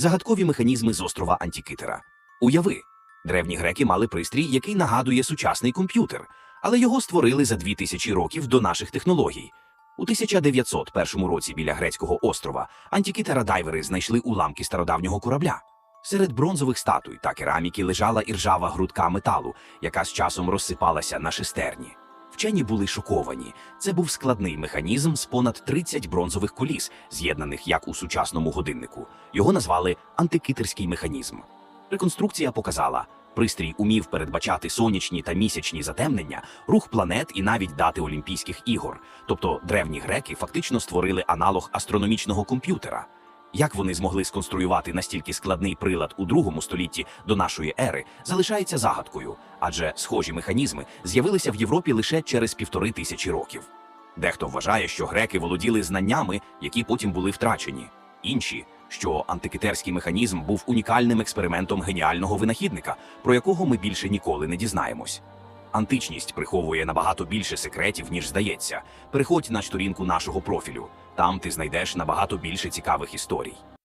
Загадкові механізми з острова Антікитера. Уяви, древні греки мали пристрій, який нагадує сучасний комп'ютер, але його створили за 2000 років до наших технологій. У 1901 році біля грецького острова Антікитера дайвери знайшли уламки стародавнього корабля. Серед бронзових статуй та кераміки лежала іржава грудка металу, яка з часом розсипалася на шестерні. Вчені були шоковані. Це був складний механізм з понад 30 бронзових коліс, з'єднаних як у сучасному годиннику. Його назвали антикитерський механізм. Реконструкція показала, пристрій умів передбачати сонячні та місячні затемнення, рух планет і навіть дати Олімпійських ігор. Тобто древні греки фактично створили аналог астрономічного комп'ютера. Як вони змогли сконструювати настільки складний прилад у другому столітті до нашої ери, залишається загадкою, адже схожі механізми з'явилися в Європі лише через півтори тисячі років. Дехто вважає, що греки володіли знаннями, які потім були втрачені. Інші, що антикитерський механізм був унікальним експериментом геніального винахідника, про якого ми більше ніколи не дізнаємось. Античність приховує набагато більше секретів, ніж здається. Переходь на сторінку нашого профілю. Там ти знайдеш набагато більше цікавих історій.